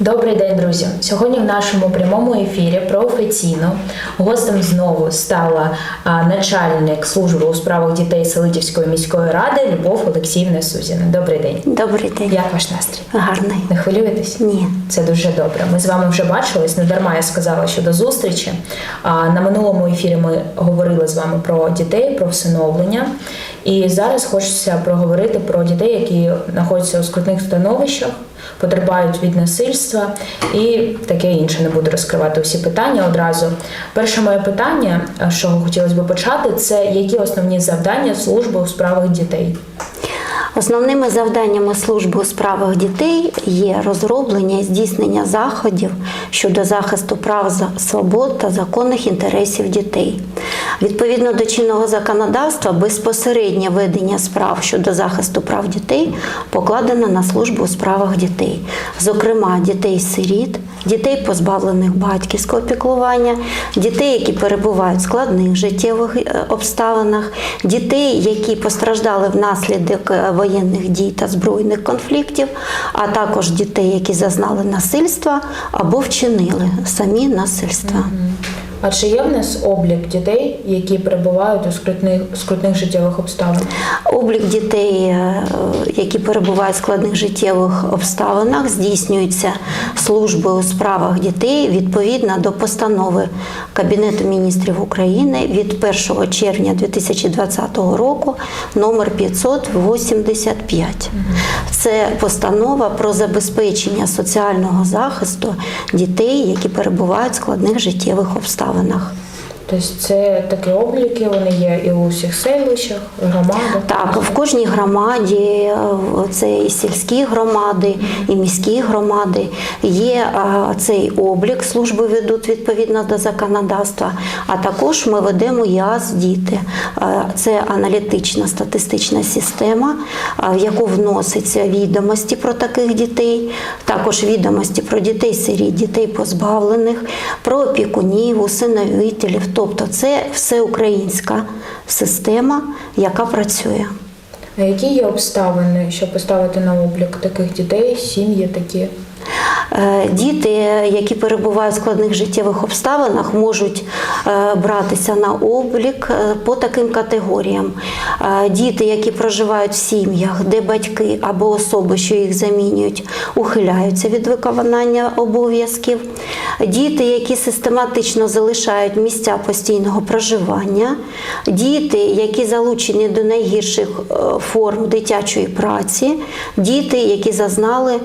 Добрий день, друзі! Сьогодні в нашому прямому ефірі професійно гостем знову стала начальник служби у справах дітей Селитівської міської ради Любов Олексіївна Сузіна. Добрий день. Добрий день. Як ваш настрій? Гарний. Не хвилюєтесь? Ні. Це дуже добре. Ми з вами вже бачились. Не дарма я сказала, що до зустрічі. На минулому ефірі ми говорили з вами про дітей, про всиновлення. І зараз хочеться проговорити про дітей, які знаходяться у скрутних становищах, потерпають від насильства і таке інше. Не буду розкривати усі питання одразу. Перше моє питання, з чого хотілося б почати, це які основні завдання служби у справах дітей? Основними завданнями служби у справах дітей є розроблення і здійснення заходів щодо захисту прав свобод та законних інтересів дітей. Відповідно до чинного законодавства, безпосереднє ведення справ щодо захисту прав дітей покладено на службу у справах дітей, зокрема дітей-сиріт, дітей, позбавлених батьківського піклування, дітей, які перебувають в складних життєвих е, обставинах, дітей, які постраждали внаслідок е, воєнних дій та збройних конфліктів, а також дітей, які зазнали насильства або вчинили самі насильства. А чи є в нас облік дітей, які перебувають у скрутних, скрутних життєвих обставинах? Облік дітей, е, які перебувають в складних життєвих обставинах, здійснюється службою у справах дітей відповідно до постанови Кабінету міністрів України від 1 червня 2020 року номер 585. Це постанова про забезпечення соціального захисту дітей, які перебувають в складних життєвих обставинах обставинах. Тобто це такі обліки, вони є і у всіх селищах, громадах. Так, в кожній громаді, це і сільські громади, і міські громади, є цей облік, служби ведуть відповідно до законодавства. А також ми ведемо ЯС діти. Це аналітична статистична система, в яку вносяться відомості про таких дітей, також відомості про дітей сиріт, дітей позбавлених, про опікунів, усиновителів. Тобто це всеукраїнська система, яка працює. А які є обставини, щоб поставити на облік таких дітей, сім'ї такі? Е, Діти, які перебувають в складних життєвих обставинах, можуть е, братися на облік е, по таким категоріям. Діти, які проживають в сім'ях, де батьки або особи, що їх замінюють, ухиляються від виконання обов'язків. Діти, які систематично залишають місця постійного проживання, діти, які залучені до найгірших форм дитячої праці, діти, які зазнали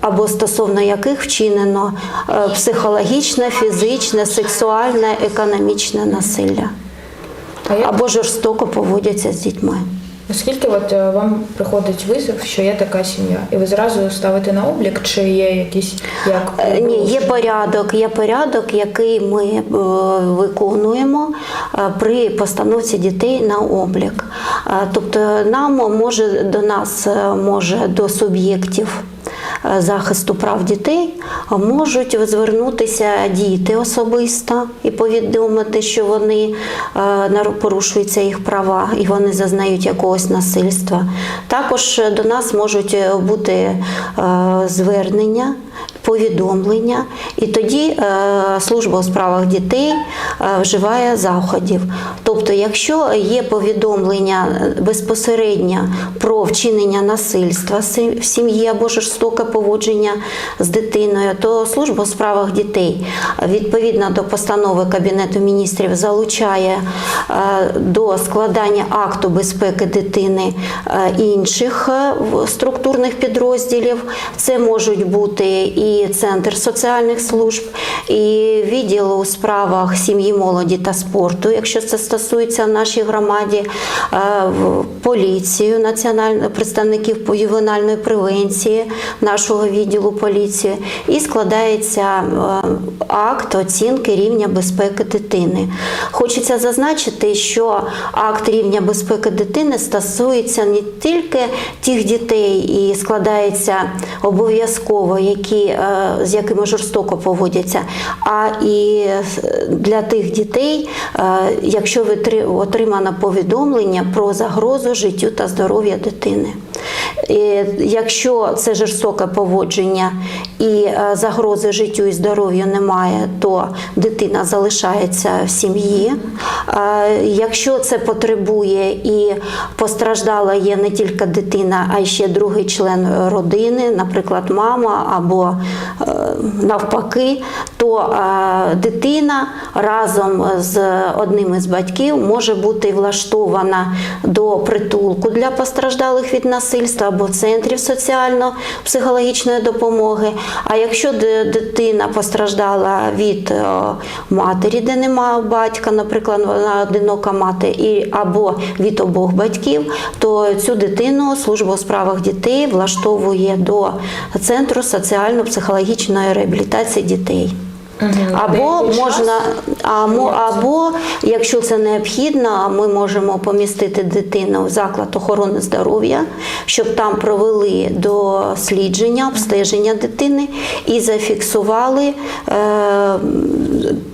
або стосовно яких вчинено е, психологічне, фізичне, сексуальне, економічне насилля або жорстоко поводяться з дітьми. оскільки от е, вам приходить визов, що є така сім'я, і ви зразу ставите на облік, чи є якісь як Е, Ні, є порядок, є порядок, який ми виконуємо при постановці дітей на облік. Тобто нам може до нас може до суб'єктів. Е, Захисту прав дітей можуть звернутися діти особисто і повідомити, що вони е, порушуються їх права і вони зазнають якогось насильства. Також до нас можуть е, бути звернення повідомлення, і тоді е, служба у справах дітей е, вживає заходів. Тобто, якщо є повідомлення е, безпосередньо про вчинення насильства в сім'ї або жорстоке поводження з дитиною, то служба у справах дітей відповідно до постанови Кабінету міністрів залучає до складання акту безпеки дитини інших структурних підрозділів. Це можуть бути і центр соціальних служб, і відділ у справах сім'ї, молоді та спорту, якщо це стосується в нашій громаді, е, поліцію, національних представників ювенальної превенції нашого відділу поліції, і складається е, акт оцінки рівня безпеки дитини. Хочеться зазначити, що акт рівня безпеки дитини стосується не тільки тих дітей і складається обов'язково, які, з якими жорстоко поводяться, а і для тих дітей, е, якщо отримано повідомлення про загрозу життю та здоров'я дитини. Якщо це жорстоке поводження і е, загрози життю і здоров'ю немає, то дитина залишається в сім'ї. Е, Якщо це потребує і постраждала є не тільки дитина, а й ще другий член родини, наприклад, мама або е, навпаки, то дитина разом з одним із батьків може бути влаштована до притулку для постраждалих від насильства або центрів соціально-психологічної допомоги. А якщо дитина постраждала від е, матері, де немає батька, наприклад, вона одинока мати, і або від обох батьків, то цю дитину служба у справах дітей влаштовує до центру соціально-психологічної реабілітації дітей. Або можна, або, або якщо це необхідно, ми можемо помістити дитину в заклад охорони здоров'я, щоб там провели дослідження, обстеження дитини і зафіксували е,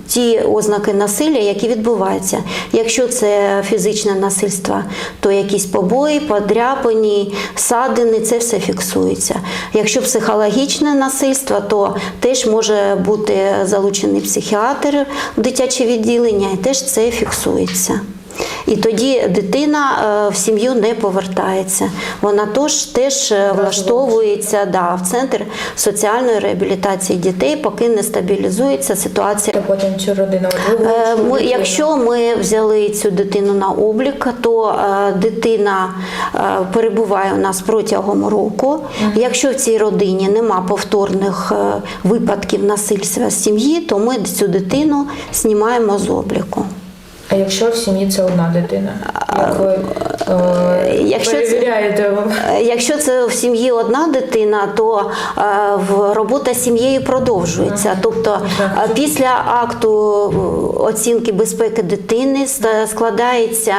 ті ознаки насилля, які відбуваються. Якщо це фізичне насильство, то якісь побої, подряпані, садини, це все фіксується. Якщо психологічне насильство, то теж може бути залучений психіатр в дитяче відділення, і теж це фіксується. І тоді дитина е, в сім'ю не повертається. Вона тож теж е, влаштовується да, в центр соціальної реабілітації дітей, поки не стабілізується ситуація. То потім цю родину Е. Ми, якщо ми взяли цю дитину на облік, то дитина перебуває у нас протягом року. Якщо в цій родині нема повторних випадків насильства сім'ї, то ми цю дитину знімаємо з обліку. А якщо в сім'ї це одна дитина? Як ви е, Якщо це- перевіряєте? Якщо це в сім'ї одна дитина, то е, в- робота з сім'єю продовжується. Тобто е, після акту е, оцінки безпеки дитини складається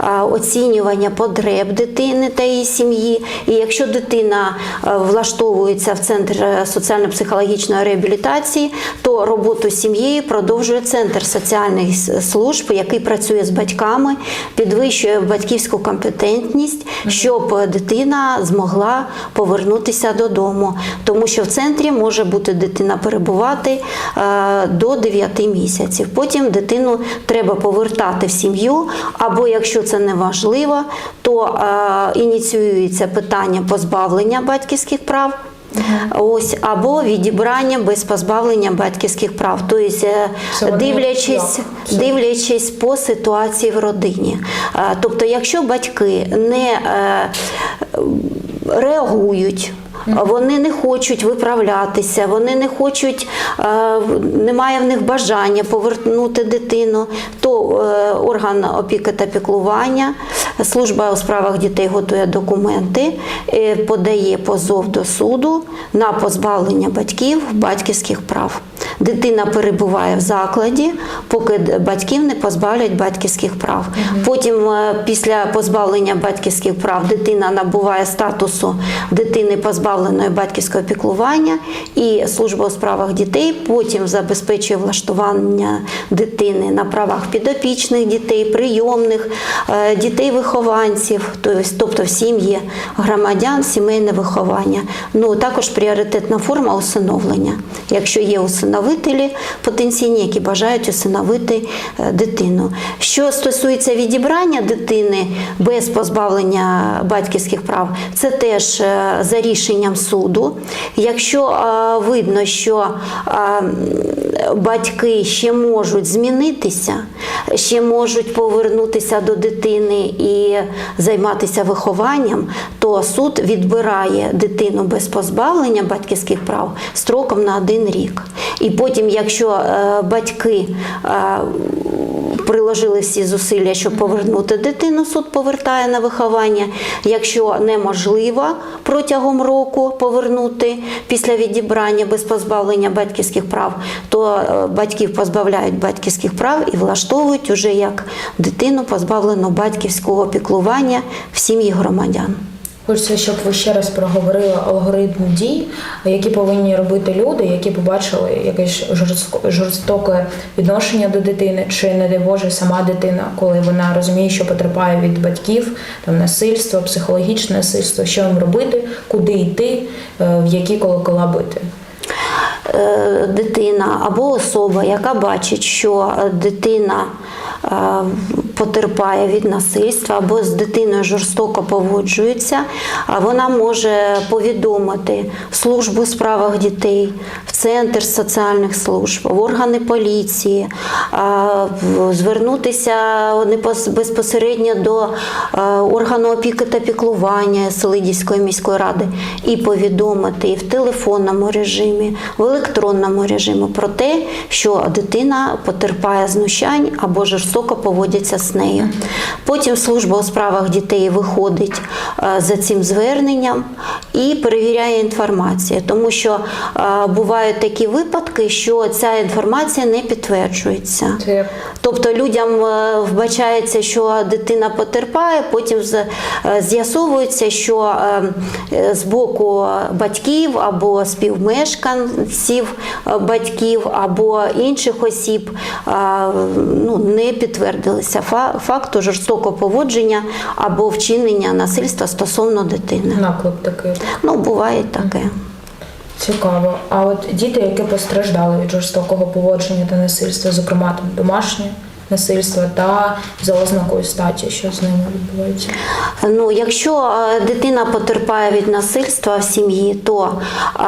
е, оцінювання потреб дитини та її сім'ї. І якщо дитина влаштовується в центр соціально-психологічної реабілітації, то роботу з сім'єю продовжує центр соціальних служб, який працює з батьками, підвищує батьківську компетентність, щоб дитина змогла повернутися додому, тому що в центрі може бути дитина перебувати е, до 9 місяців. Потім дитину треба повертати в сім'ю, або якщо це не важливо, то е, ініціюється питання позбавлення батьківських прав. Ось або відібрання без позбавлення батьківських прав, тобто дивлячись, дивлячись по ситуації в родині. Е, Тобто, якщо батьки не е, реагують. Вони не хочуть виправлятися, вони не хочуть, е, немає в них бажання повернути дитину, то е, орган опіки та піклування, служба у справах дітей готує документи, е, подає позов до суду на позбавлення батьків батьківських прав. Дитина перебуває в закладі, поки батьків не позбавлять батьківських прав. Потім, е, після позбавлення батьківських прав, дитина набуває статусу дитини позбавленої батьківського піклування, і служба у справах дітей потім забезпечує влаштування дитини на правах підопічних дітей, прийомних е, дітей-вихованців, тобто- в сім'ї громадян, сімейне виховання. Ну також пріоритетна форма усиновлення. Якщо є усиновителі потенційні, які бажають усиновити е, дитину. Що стосується відібрання дитини без позбавлення батьківських прав, це теж е, за рішенням суду. Якщо е, видно, що батьки ще можуть змінитися, ще можуть повернутися до дитини і займатися вихованням, то суд відбирає дитину без позбавлення батьківських прав строком на один рік. І потім, якщо е, батьки е, приложили всі зусилля, щоб повернути дитину, суд повертає на виховання. Якщо неможливо протягом року повернути після відібрання без позбавлення батьківських прав, то е, батьків позбавляють батьківських прав і влаштовують уже як дитину позбавлену батьківського піклування в сім'ї громадян. Хочеться, щоб ви ще раз проговорили алгоритм дій, які повинні робити люди, які побачили якесь жорстоке відношення до дитини, чи не дай Боже сама дитина, коли вона розуміє, що потерпає від батьків, там насильство, психологічне насильство, що їм робити, куди йти, е, в які колокола бити. Е, дитина або особа, яка бачить, що дитина потерпає від насильства або з дитиною жорстоко поводжується, вона може повідомити в службу у справах дітей, в центр соціальних служб, в органи поліції, звернутися безпосередньо до е, органу опіки та піклування Селидівської міської ради і повідомити в телефонному режимі, в електронному режимі про те, що дитина потерпає знущань або жорстоко поводяться з нею. Потім служба у справах дітей виходить е, за цим зверненням і перевіряє інформацію, тому що е, бувають такі випадки, що ця інформація не підтверджується. Тобто людям е, вбачається, що дитина потерпає, потім з'ясовується, що з боку батьків або співмешканців батьків або інших осіб ну, не підтвердилися факту жорстокого поводження або вчинення насильства стосовно дитини. наклеп такий. Ну, буває таке. Цікаво. А от діти, які постраждали від жорстокого поводження та насильства, зокрема там домашнє насильство та за ознакою статі, що з ними відбувається? Ну, якщо е, дитина потерпає від насильства в сім'ї, то е,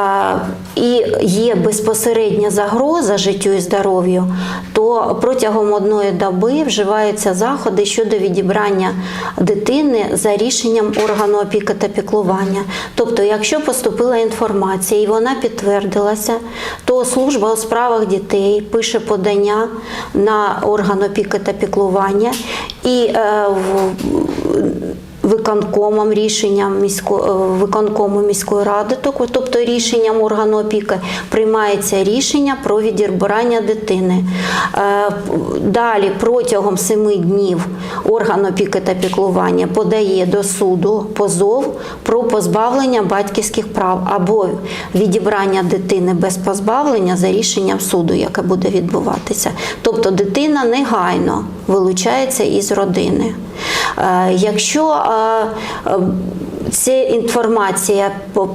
і є безпосередня загроза життю і здоров'ю, то протягом одної доби вживаються заходи щодо відібрання дитини за рішенням органу опіки та піклування. Тобто, якщо поступила інформація і вона підтвердилася, то служба у справах дітей пише подання на орган опіки та піклування. І е, в- виконкомом рішенням місько, е, виконкому міської ради, тобто рішенням органу опіки, приймається рішення про відібрання дитини. Е, Далі протягом семи днів орган опіки та піклування подає до суду позов про позбавлення батьківських прав або відібрання дитини без позбавлення за рішенням суду, яке буде відбуватися. Тобто дитина негайно вилучається із родини. Е, Якщо е, е, ця інформація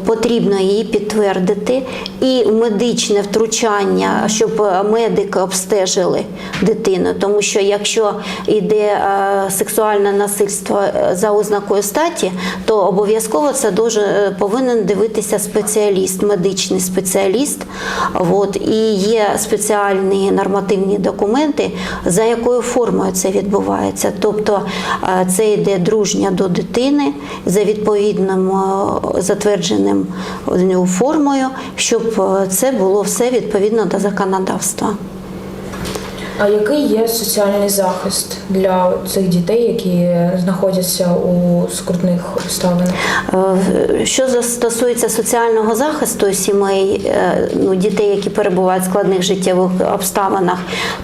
потрібно її підтвердити, і медичне втручання, щоб е, медики обстежили дитину, тому що якщо йде е, сексуальне насильство е, за ознакою статі, то обов'язково це дуже повинен дивитися спеціаліст, медичний спеціаліст. От, і є спеціальні нормативні документи, за якою формою це відбувається. Тобто це йде дружня до дитини за відповідним затвердженим е, формою, щоб е, це було все відповідно до законодавства. А який є соціальний захист для цих дітей, які знаходяться у скрутних обставинах? Е, Що стосується соціального захисту сімей, е, ну, дітей, які перебувають в складних життєвих обставинах,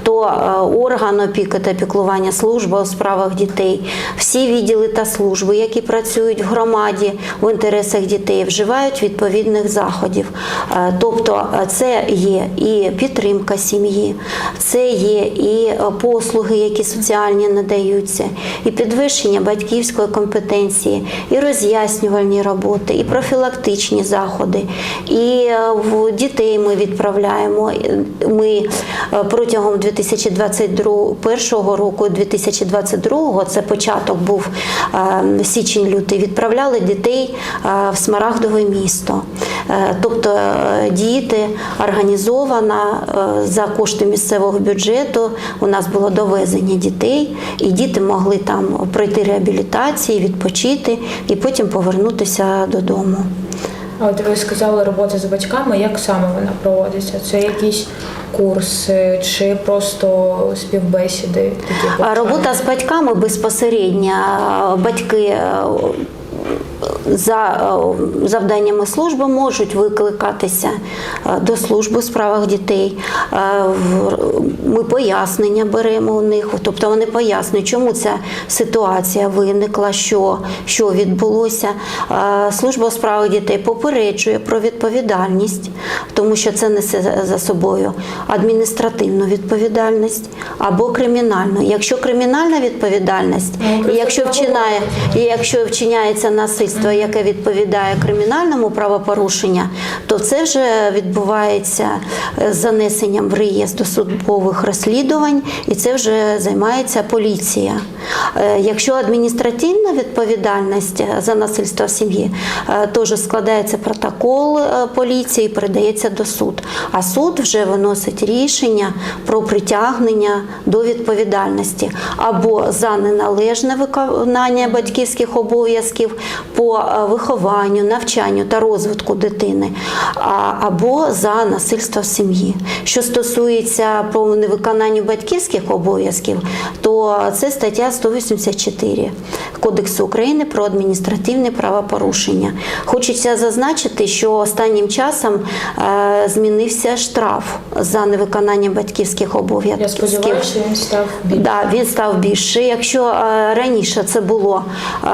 то е, орган опіки та піклування служба у справах дітей, всі відділи та служби, які працюють в громаді в інтересах дітей, вживають відповідних заходів. Тобто це є і підтримка сім'ї, це є і е, послуги, які соціальні надаються, і підвищення батьківської компетенції, і роз'яснювальні роботи, і профілактичні заходи. І е, дітей ми відправляємо. Ми е, протягом 2021 року і 2022, це початок був січень-лютий, відправляли дітей в Смарагдове місто. Тобто діти організовано е, за кошти місцевого бюджету. У нас було довезення дітей, і діти могли там пройти реабілітації, відпочити і потім повернутися додому. А от ви сказали робота з батьками, як саме вона проводиться? Це якісь курси чи просто співбесіди? Такі А Робота з батьками безпосередньо. Батьки е, за е, завданнями служби можуть викликатися е, до служби у справах дітей. Е, Ми пояснення беремо у них, тобто вони пояснюють, чому ця ситуація виникла, що, що відбулося. Служба у справах дітей попереджує про відповідальність, тому що це несе за- собою адміністративну відповідальність або кримінальну. Якщо кримінальна відповідальність, Ну, і якщо вчинає, і якщо вчиняється насильство, яке відповідає кримінальному правопорушення, то це вже відбувається е, з занесенням в реєстр досудових розслідувань, і це вже займається поліція. Е, Якщо адміністративна відповідальність за насильство в сім'ї, е, теж складається протокол е, поліції і передається до суд. А суд вже виносить рішення про притягнення до відповідальності або за неналежне виконання батьківських обов'язків по е, вихованню, навчанню та розвитку дитини, або за насильство в сім'ї. Що стосується по невиконанню батьківських обов'язків, то це стаття 184 Кодексу України про адміністративне правопорушення. Хочеться зазначити, що останнім часом е, змінився штраф за невиконання батьківських обов'язків. Я сподіваюся, що він став більше. Да, він став більше. Якщо е, раніше це було е,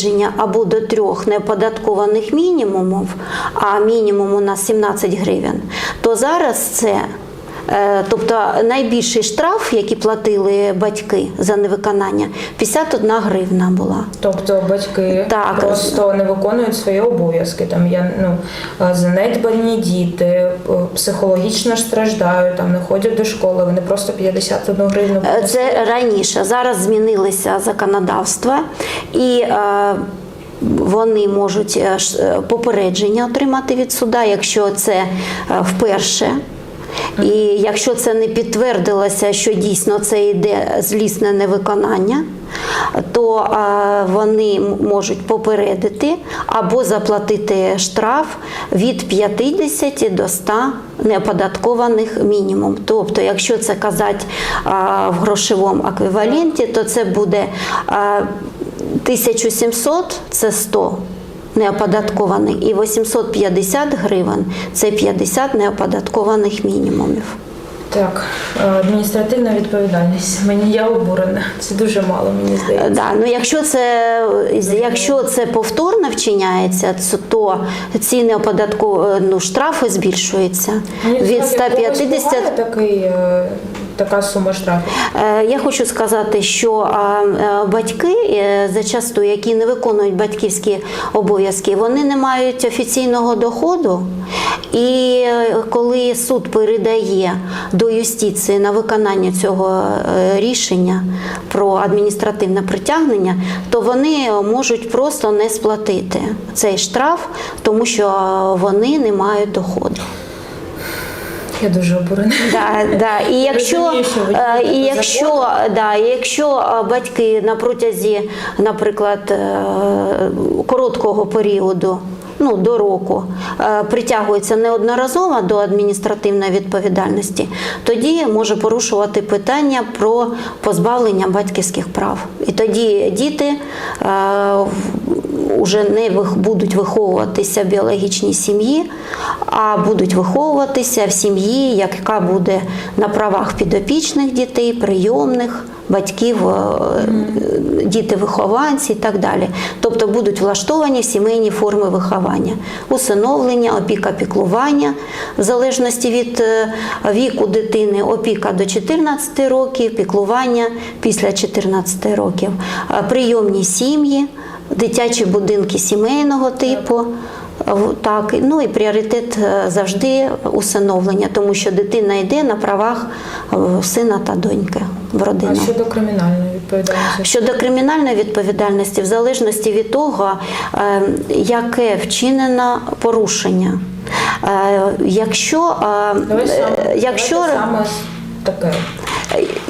попередження або до трьох неоподаткованих мінімумів, а мінімум у нас 17 гривень, то зараз це. Е, Тобто найбільший штраф, який платили батьки за невиконання, 51 гривна була. Тобто батьки Так. просто не виконують свої обов'язки. Там я ну е, занедбані діти, е, психологічно страждають, там не ходять до школи. Вони просто 51 гривну. Це раніше. Зараз змінилися законодавства і. Вони можуть попередження отримати від суда, якщо це вперше. І якщо це не підтвердилося, що дійсно це йде злісне невиконання, то вони можуть попередити або заплатити штраф від 50 до 100 неоподаткованих мінімум. Тобто, якщо це казати в грошовому еквіваленті, то це буде е, 1700 – це 100 неоподаткованих і 850 гривень – це 50 неоподаткованих мінімумів. Так, е, адміністративна відповідальність. Мені я обурена. Це дуже мало, мені Е, здається. Да, ну якщо це якщо це повторно вчиняється, то ці неоподатку ну, штрафи збільшуються Мені від здається, в 150 буває такий, е, така сума штрафів. Е, Я хочу сказати, що е, батьки е, зачасту, які не виконують батьківські обов'язки, вони не мають офіційного доходу. І коли суд передає до юстиції на виконання цього рішення про адміністративне притягнення, то вони можуть просто не сплатити цей штраф, тому що вони не мають доходу. Я дуже обурена. Да, да. І якщо, е, і якщо, да, і якщо е, батьки на протязі, наприклад, е, короткого періоду. Ну, до року притягується неодноразово до адміністративної відповідальності, тоді може порушувати питання про позбавлення батьківських прав. І тоді діти вже не будуть виховуватися в біологічній сім'ї, а будуть виховуватися в сім'ї, яка буде на правах підопічних дітей, прийомних. Батьків, е, діти вихованці і так далі. Тобто будуть влаштовані сімейні форми виховання, усиновлення, опіка піклування, в залежності від е, віку дитини, опіка до 14 років, піклування після 14 років, е, прийомні сім'ї, дитячі будинки сімейного типу. Так, ну і пріоритет е, завжди усиновлення, тому що дитина йде на правах е, сина та доньки в А родину. щодо кримінальної відповідальності? Щодо кримінальної відповідальності, в залежності від того, е, яке вчинено порушення. Якщо, е, саме, е, якщо, давайте саме таке.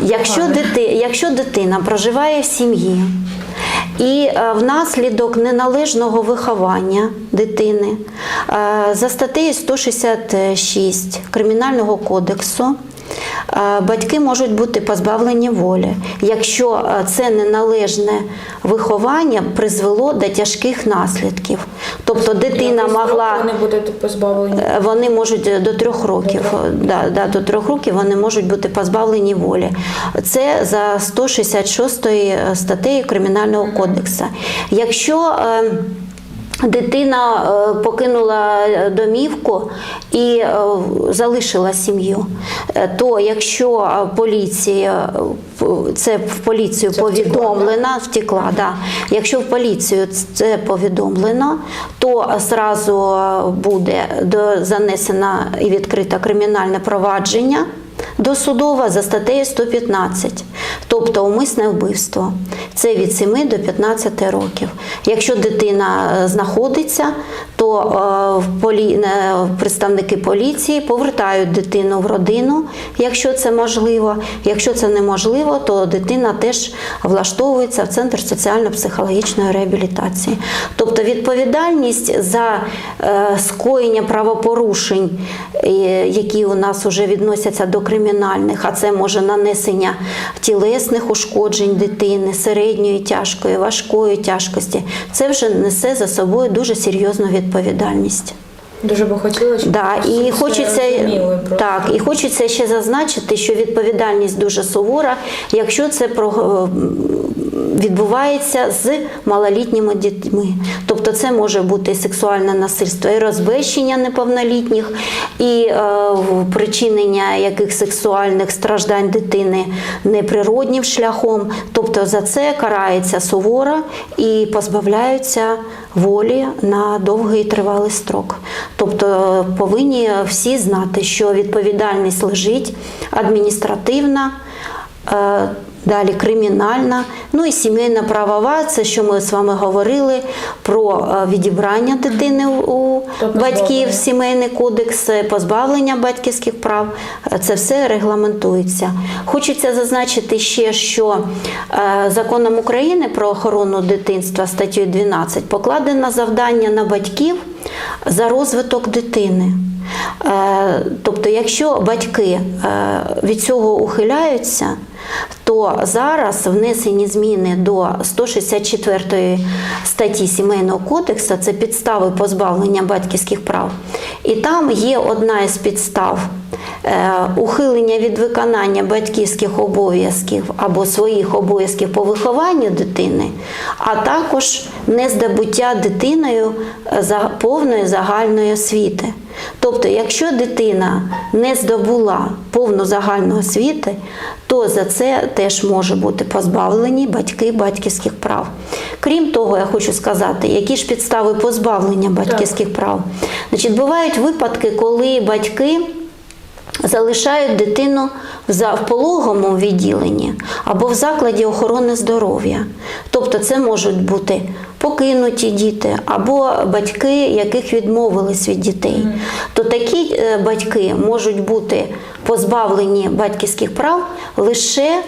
якщо, дити, якщо дитина проживає в сім'ї і е, внаслідок неналежного виховання дитини е, за статтею 166 Кримінального кодексу батьки можуть бути позбавлені волі, якщо е, це неналежне виховання призвело до тяжких наслідків. Тобто дитина могла. Вони будуть позбавлені. Е, Вони можуть до трьох років, да, да, до трьох років вони можуть бути позбавлені волі. Це за 166 статтею Кримінального кодексу. Якщо е, Дитина е, покинула е, домівку і е, залишила сім'ю. То якщо поліція це в поліцію Це повідомлена, втекла, да. Якщо в поліцію це повідомлено, то зразу буде занесено і відкрите кримінальне провадження досудове за статтею 115, тобто умисне вбивство. Це від 7 до 15 років. Якщо дитина е, знаходиться, то е, е, представники поліції повертають дитину в родину, якщо це можливо. Якщо це неможливо, то дитина теж влаштовується в центр соціально-психологічної реабілітації. Тобто відповідальність за скоєння правопорушень, які у нас вже відносяться до кримінальних, а це може нанесення тілесних ушкоджень дитини, середньої тяжкої, важкої тяжкості, це вже несе за собою дуже серйозну відповідальність. Дуже би хотілося щоб Да, і хочеться так, і хочеться ще зазначити, що відповідальність дуже сувора, якщо це про відбувається з малолітніми дітьми. Тобто це може бути сексуальне насильство, і розбещення неповнолітніх, і е, причинення яких сексуальних страждань дитини неприроднім шляхом. Тобто за це карається суворо і позбавляються волі на довгий і тривалий строк. Тобто е, повинні всі знати, що відповідальність лежить адміністративна. Е, Далі кримінальна, ну і сімейна правова, це що ми з вами говорили про е, відібрання дитини у Тобто батьків, сімейний кодекс, е, позбавлення батьківських прав. Це все регламентується. Хочеться зазначити ще, що законом України про охорону дитинства статтею 12 покладено завдання на батьків за розвиток дитини. Тобто, якщо батьки від цього ухиляються, то зараз внесені зміни до 164 статті Сімейного кодексу це підстави позбавлення батьківських прав. І там є одна із підстав е, ухилення від виконання батьківських обов'язків або своїх обов'язків по вихованню дитини, а також нездобуття дитиною е, повної загальної освіти. Тобто, якщо дитина не здобула повну загальну освіти, то за це теж може бути позбавлені батьки батьківських прав. Крім того, я хочу сказати, які ж підстави позбавлення батьківських прав. Значить, бувають випадки, коли батьки залишають дитину в пологому пологовому відділенні або в закладі охорони здоров'я. Тобто це можуть бути покинуті діти або батьки, яких відмовились від дітей. То такі е, батьки можуть бути позбавлені батьківських прав лише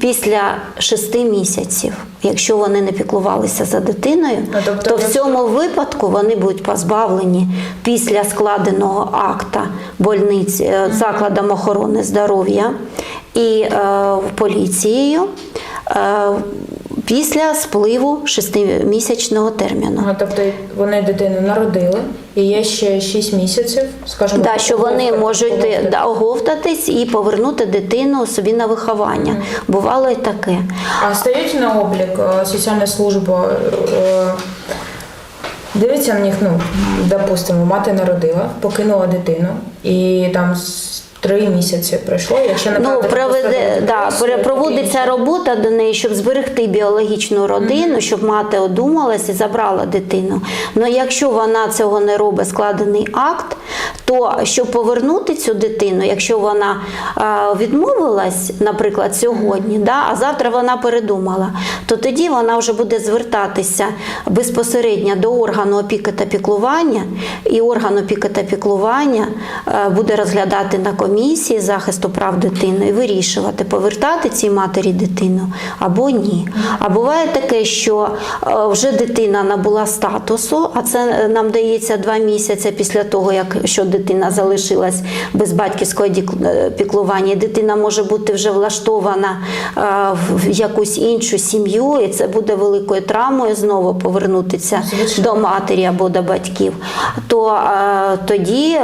після шести місяців, якщо вони не піклувалися за дитиною, а, тобто, то в цьому випадку вони будуть позбавлені після складеного акта больниць е, закладом охорони здоров'я і е, поліцією. Е, після спливу шестимісячного терміну. Ага, тобто вони дитину народили, і є ще 6 місяців, скажімо, Да, що вони можуть оговтати. да, оговтатись і повернути дитину собі на виховання. Бувало і таке. А стають на облік е, соціальна служба. е, Дивиться на них, ну, допустимо, мати народила, покинула дитину, і там три місяці пройшло. Якщо не Ну, проведе, да, проводиться робота до неї, щоб зберегти біологічну родину, щоб мати одумалась і забрала дитину. Ну якщо вона цього не робить, складений акт, то щоб повернути цю дитину, якщо вона а, відмовилась, наприклад, сьогодні, да, а завтра вона передумала, то тоді вона вже буде звертатися безпосередньо до органу опіки та піклування, і орган опіки та піклування е, буде розглядати на комісії комісії захисту прав дитини і вирішувати, повертати цій матері дитину або ні. А буває таке, що е, вже дитина набула статусу, а це нам дається два місяці після того, як що дитина залишилась без батьківського е, піклування. Дитина може бути вже влаштована е, в якусь іншу сім'ю, і це буде великою травмою знову повернутися Звичайно. до матері або до батьків. То е, тоді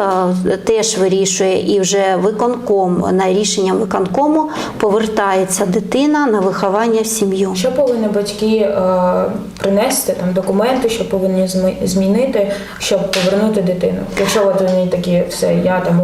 е, теж вирішує і вже виконком на рішенням виконкому повертається дитина на виховання в сім'ю. Що повинні батьки е, принести там документи, що повинні змінити, щоб повернути дитину? Якщо от вони такі, все, я там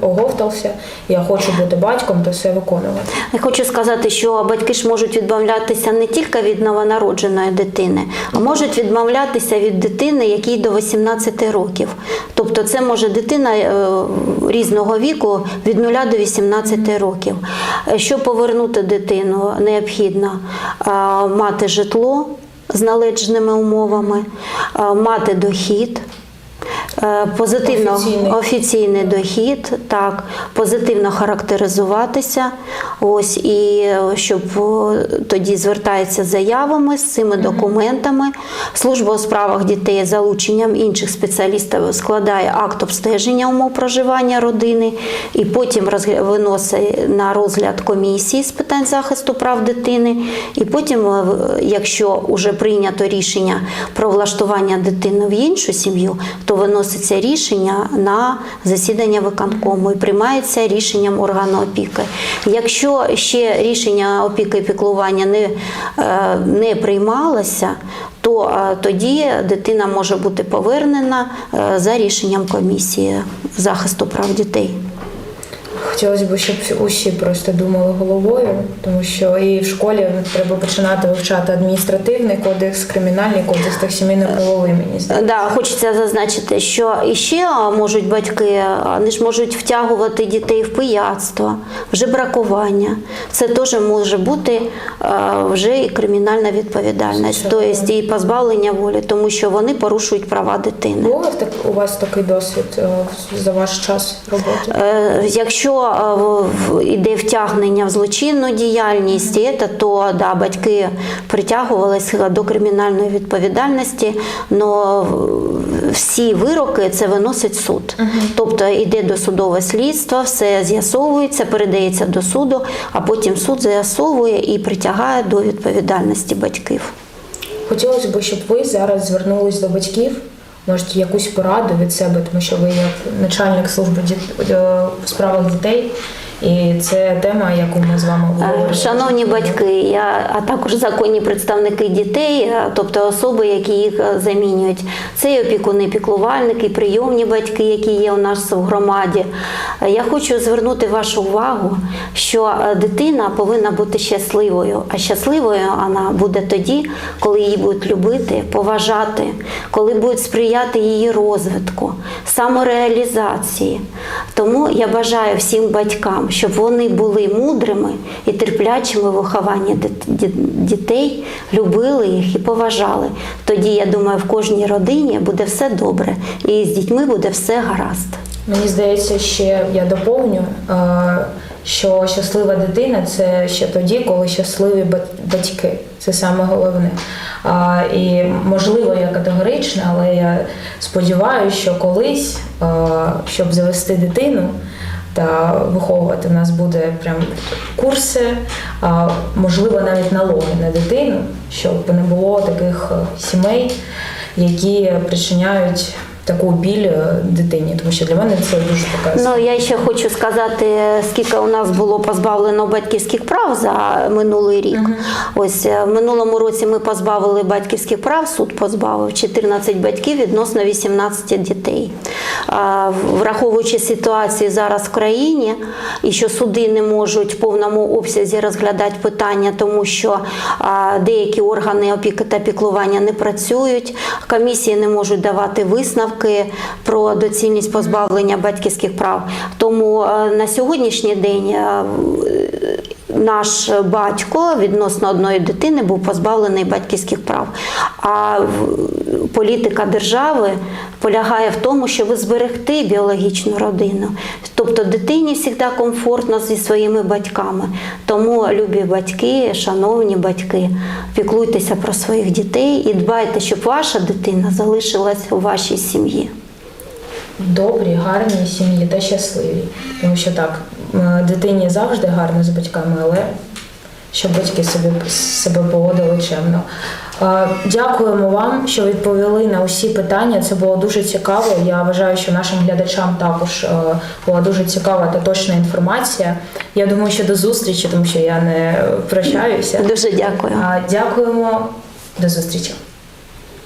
оговтався, я хочу бути батьком, то все виконувати. Я хочу сказати, що батьки ж можуть відмовлятися не тільки від новонародженої дитини, а можуть відмовлятися від дитини, якій до 18 років. Тобто це може дитина е, різного віку від 0 до 18 років. Е, Щоб повернути дитину, необхідно е, мати житло з належними умовами, е, мати дохід. Е, Позитивно Офіційний. офіційний дохід, так, позитивно характеризуватися. Ось і е, щоб тоді звертається заявами з цими документами. Служба у справах дітей з залученням інших спеціалістів складає акт обстеження умов проживання родини і потім виносить на розгляд комісії з питань захисту прав дитини. І потім, е, якщо вже прийнято рішення про влаштування дитини в іншу сім'ю, то виноситься рішення на засідання виконкому і приймається рішенням органу опіки. Якщо ще рішення опіки і піклування не, е, не приймалося, то е, тоді дитина може бути повернена е, за рішенням комісії захисту прав дітей. Хотілося б, щоб усі просто думали головою, тому що і в школі треба починати вивчати адміністративний кодекс, кримінальний кодекс та сімейно-правовий, мені здається. Да, хочеться зазначити, що іще можуть батьки, вони ж можуть втягувати дітей в пияцтво, в жебракування. Це теж може бути вже і кримінальна відповідальність, тобто і позбавлення волі, тому що вони порушують права дитини. Був так, у вас такий досвід е, за ваш час роботи? Е, Якщо е, іде втягнення в злочинну діяльність, то да, батьки притягувалися до кримінальної відповідальності, але всі вироки це виносить суд. Тобто йде досудове слідство, все з'ясовується, передається до суду, а потім суд з'ясовує і притягає до відповідальності батьків. Хотілося б, щоб ви зараз звернулись до батьків, може, якусь пораду від себе, тому що ви як начальник служби діт- е, справах дітей, і це тема, яку ми з вами Е, обговорюємо. Шановні батьки, я, а також законні представники дітей, е, тобто особи, які їх е, замінюють. Це і опікуни, піклувальники, і прийомні батьки, які є у нас в громаді. Я хочу звернути вашу увагу, що дитина повинна бути щасливою, а щасливою вона буде тоді, коли її будуть любити, поважати, коли будуть сприяти її розвитку, самореалізації. Тому я бажаю всім батькам, щоб вони були мудрими і терплячими в вихованні дітей, любили їх і поважали. Тоді, я думаю, в кожній родині буде все добре, і з дітьми буде все гаразд. Мені здається, ще я доповню, що щаслива дитина це ще тоді, коли щасливі батьки. Це саме головне. І можливо, я категорична, але я сподіваюся, що колись, щоб завести дитину та виховувати, у нас буде прям курси, можливо, навіть налоги на дитину, щоб не було таких е, сімей, які причиняють таку біль дитині, тому що для мене це дуже така Ну я ще хочу сказати, скільки у нас було позбавлено батьківських прав за минулий рік. Ось е, в минулому році ми позбавили батьківських прав, суд позбавив 14 батьків відносно 18 дітей. Враховуючи ситуацію зараз в країні, і що суди не можуть в повному обсязі розглядати питання, тому що деякі органи опіки та піклування не працюють, комісії не можуть давати висновки про доцільність позбавлення батьківських прав. Тому е, на сьогоднішній день е, наш батько відносно одної дитини був позбавлений батьківських прав. А політика держави полягає в тому, щоб зберегти біологічну родину. Тобто дитині завжди комфортно зі своїми батьками. Тому, любі батьки, шановні батьки, піклуйтеся про своїх дітей і дбайте, щоб ваша дитина залишилась у вашій сім'ї. добрі, гарні сім'ї та щасливі. Тому що так, дитині завжди гарно з батьками, але щоб батьки собі себе поводили чемно. Е, Дякуємо вам, що відповіли на усі питання. Це було дуже цікаво. Я вважаю, що нашим глядачам також е, була дуже цікава та точна інформація. Я думаю, що до зустрічі, тому що я не прощаюся. Дуже дякую. Дякуємо, до зустрічі.